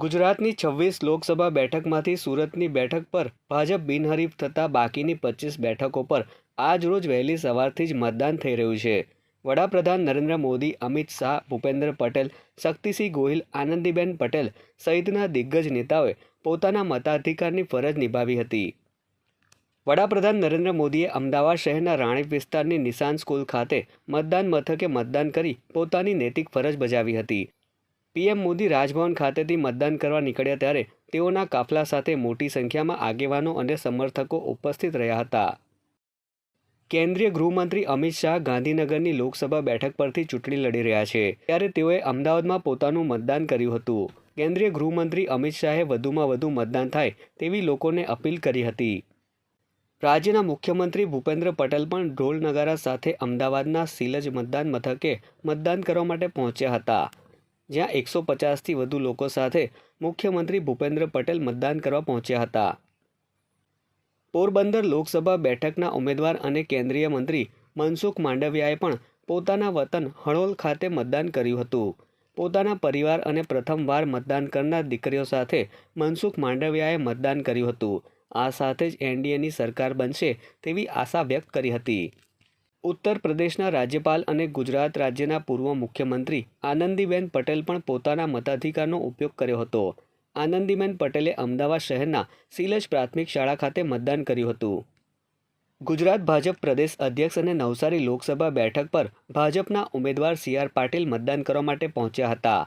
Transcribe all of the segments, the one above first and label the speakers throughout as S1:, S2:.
S1: ગુજરાતની છવ્વીસ લોકસભા બેઠકમાંથી સુરતની બેઠક પર ભાજપ બિનહરીફ થતાં બાકીની પચીસ બેઠકો પર આજરોજ વહેલી સવારથી જ મતદાન થઈ રહ્યું છે. વડાપ્રધાન નરેન્દ્ર મોદી, અમિત શાહ, ભૂપેન્દ્ર પટેલ, શક્તિસિંહ ગોહિલ, આનંદીબેન પટેલ સહિતના દિગ્ગજ નેતાઓએ પોતાના મતાધિકારની ફરજ નિભાવી હતી. વડાપ્રધાન નરેન્દ્ર મોદીએ અમદાવાદ શહેરના રાણીપ વિસ્તારની નિશાન સ્કૂલ ખાતે મતદાન મથકે મતદાન કરી પોતાની નૈતિક ફરજ બજાવી હતી. પીએમ મોદી રાજભવન ખાતેથી મતદાન કરવા નીકળ્યા ત્યારે તેઓના કાફલા સાથે મોટી સંખ્યામાં આગેવાનો અને સમર્થકો ઉપસ્થિત રહ્યા હતા. કેન્દ્રીય ગૃહમંત્રી અમિત શાહ ગાંધીનગરની લોકસભા બેઠક પરથી ચૂંટણી લડી રહ્યા છે, ત્યારે તેઓએ અમદાવાદમાં પોતાનું મતદાન કર્યું હતું. કેન્દ્રીય ગૃહમંત્રી અમિત શાહે વધુમાં વધુ મતદાન થાય તેવી લોકોને અપીલ કરી હતી. રાજ્યના મુખ્યમંત્રી ભૂપેન્દ્ર પટેલ પણ ઢોલ નગારા સાથે અમદાવાદના સિલજ મતદાન મથકે મતદાન કરવા માટે પહોંચ્યા હતા. જ્યાં એકસો પચાસથી વધુ લોકો સાથે મુખ્યમંત્રી ભૂપેન્દ્ર પટેલ મતદાન કરવા પહોંચ્યા હતા. પોરબંદર લોકસભા બેઠકના ઉમેદવાર અને કેન્દ્રીય મંત્રી મનસુખ માંડવિયાએ પણ પોતાના વતન હળોલ ખાતે મતદાન કર્યું હતું. પોતાના પરિવાર અને પ્રથમવાર મતદાન કરનાર દીકરીઓ સાથે મનસુખ માંડવિયાએ મતદાન કર્યું હતું. આ સાથે જ એનડીએની સરકાર બનશે તેવી આશા વ્યક્ત કરી હતી. ઉત્તર પ્રદેશના રાજ્યપાલ અને ગુજરાત રાજ્યના પૂર્વ મુખ્યમંત્રી આનંદીબેન પટેલ પણ પોતાના મતાધિકારનો ઉપયોગ કર્યો હતો. આનંદીબેન પટેલે અમદાવાદ શહેરના સિલજ પ્રાથમિક શાળા ખાતે મતદાન કર્યું હતું. ગુજરાત ભાજપ પ્રદેશ અધ્યક્ષ અને નવસારી લોકસભા બેઠક પર ભાજપના ઉમેદવાર સી આર પાટીલ મતદાન કરવા માટે પહોંચ્યા હતા.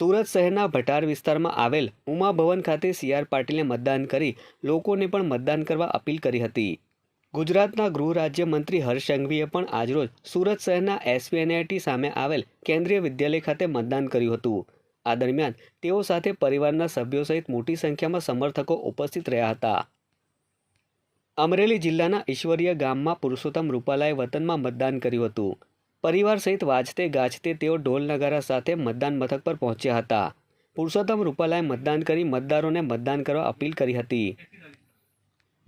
S1: સુરત શહેરના ભટાર વિસ્તારમાં આવેલ ઉમા ભવન ખાતે સી આર પાટીલે મતદાન કરી લોકોને પણ મતદાન કરવા અપીલ કરી હતી. ગુજરાતના ગૃહ રાજ્યમંત્રી હર્ષ સંઘવીએ પણ આજરોજ સુરત શહેરના એસવીએનઆઈટી સામે આવેલ કેન્દ્રીય વિદ્યાલય ખાતે મતદાન કર્યું હતું. આ દરમિયાન તેઓ સાથે પરિવારના સભ્યો સહિત મોટી સંખ્યામાં સમર્થકો ઉપસ્થિત રહ્યા હતા. અમરેલી જિલ્લાના ઈશ્વરીય ગામમાં પુરુષોત્તમ રૂપાલાએ વતનમાં મતદાન કર્યું હતું. પરિવાર સહિત વાજતે ગાજતે તેઓ ઢોલ નગારા સાથે મતદાન મથક પર પહોંચ્યા હતા. પુરુષોત્તમ રૂપાલાએ મતદાન કરી મતદારોને મતદાન કરવા અપીલ કરી હતી.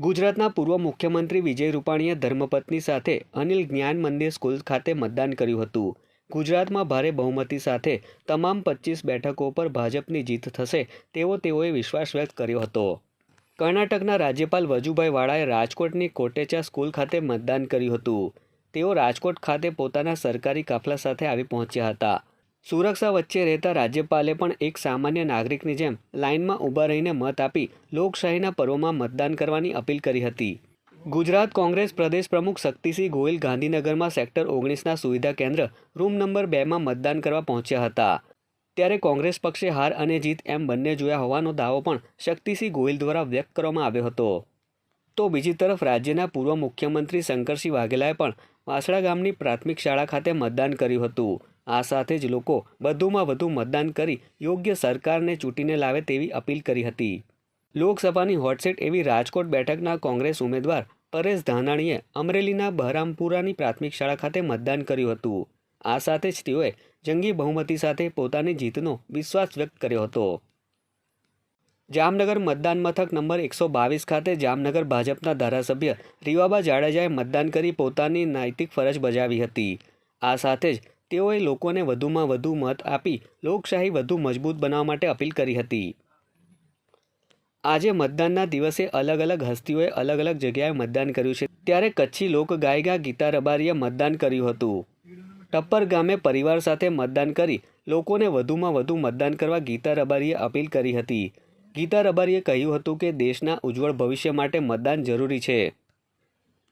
S1: ગુજરાતના પૂર્વ મુખ્યમંત્રી વિજય રૂપાણીએ ધર્મપત્ની સાથે અનિલ જ્ઞાન મંદિર સ્કૂલ ખાતે મતદાન કર્યું હતું. ગુજરાતમાં ભારે બહુમતી સાથે તમામ પચીસ બેઠકો પર ભાજપની જીત થશે તેવો તેઓએ વિશ્વાસ વ્યક્ત કર્યો હતો. કર્ણાટકના રાજ્યપાલ વજુભાઈ વાળાએ રાજકોટની કોટેચા સ્કૂલ ખાતે મતદાન કર્યું હતું. તેઓ રાજકોટ ખાતે પોતાના સરકારી કાફલા સાથે આવી પહોંચ્યા હતા. સુરક્ષા વચ્ચે રહેતા રાજ્યપાલે પણ એક સામાન્ય નાગરિકની જેમ લાઇનમાં ઊભા રહીને મત આપી લોકશાહીના પર્વમાં મતદાન કરવાની અપીલ કરી હતી. ગુજરાત કોંગ્રેસ પ્રદેશ પ્રમુખ શક્તિસિંહ ગોયલ ગાંધીનગરમાં સેક્ટર ઓગણીસના સુવિધા કેન્દ્ર રૂમ નંબર બેમાં મતદાન કરવા પહોંચ્યા હતા. ત્યારે કોંગ્રેસ પક્ષે હાર અને જીત એમ બંને જોયા હોવાનો દાવો પણ શક્તિસિંહ ગોયલ દ્વારા વ્યક્ત કરવામાં આવ્યો હતો. તો બીજી તરફ રાજ્યના પૂર્વ મુખ્યમંત્રી શંકરસિંહ વાઘેલાએ પણ વાસણા ગામની પ્રાથમિક શાળા ખાતે મતદાન કર્યું હતું. આ સાથે જ લોકો વધુમાં વધુ મતદાન કરી યોગ્ય સરકારને ચૂંટીને લાવે તેવી અપીલ કરી હતી. લોકસભાની હોટસેટ એવી રાજકોટ બેઠકના કોંગ્રેસ ઉમેદવાર પરેશ ધાનાણીએ અમરેલીના બહરામપુરાની પ્રાથમિક શાળા ખાતે મતદાન કર્યું હતું. આ સાથે જ તેઓએ જંગી બહુમતી સાથે પોતાની જીતનો વિશ્વાસ વ્યક્ત કર્યો હતો. જામનગર મતદાન મથક નંબર એકસો બાવીસ ખાતે જામનગર ભાજપના ધારાસભ્ય રીવાબા જાડેજાએ મતદાન કરી પોતાની નૈતિક ફરજ બજાવી હતી. આ સાથે જ તેઓએ લોકોને વધુમાં વધુ મત આપી લોકશાહી વધુ મજબૂત બનાવવા માટે અપીલ કરી હતી. આજે મતદાનના દિવસે અલગ અલગ હસ્તીઓએ અલગ અલગ જગ્યાએ મતદાન કર્યું છે. ત્યારે કચ્છી લોક ગાયિકા ગીતા રબારીએ મતદાન કર્યું હતું. ટપ્પર ગામે પરિવાર સાથે મતદાન કરી લોકોને વધુમાં વધુ મતદાન કરવા ગીતા રબારીએ અપીલ કરી હતી. ગીતા રબારીએ કહ્યું હતું કે દેશના ઉજ્જવળ ભવિષ્ય માટે મતદાન જરૂરી છે.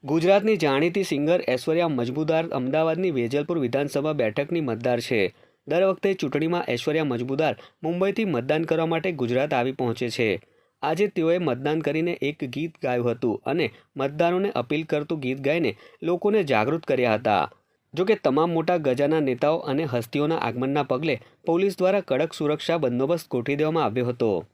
S1: ગુજરાતની જાણીતી સિંગર ઐશ્વર્યા મજબૂદાર અમદાવાદની વેજલપુર વિધાનસભા બેઠકની મતદાર છે. દર વખતે ચૂંટણીમાં ઐશ્વર્યા મજબૂદાર મુંબઈથી મતદાન કરવા માટે ગુજરાત આવી પહોંચે છે. આજે તેઓએ મતદાન કરીને એક ગીત ગાયું હતું અને મતદારોને અપીલ કરતું ગીત ગાઈને લોકોને જાગૃત કર્યા હતા. જોકે તમામ મોટા ગજાના નેતાઓ અને હસ્તીઓના આગમનના પગલે પોલીસ દ્વારા કડક સુરક્ષા બંદોબસ્ત ગોઠવી દેવામાં આવ્યો હતો.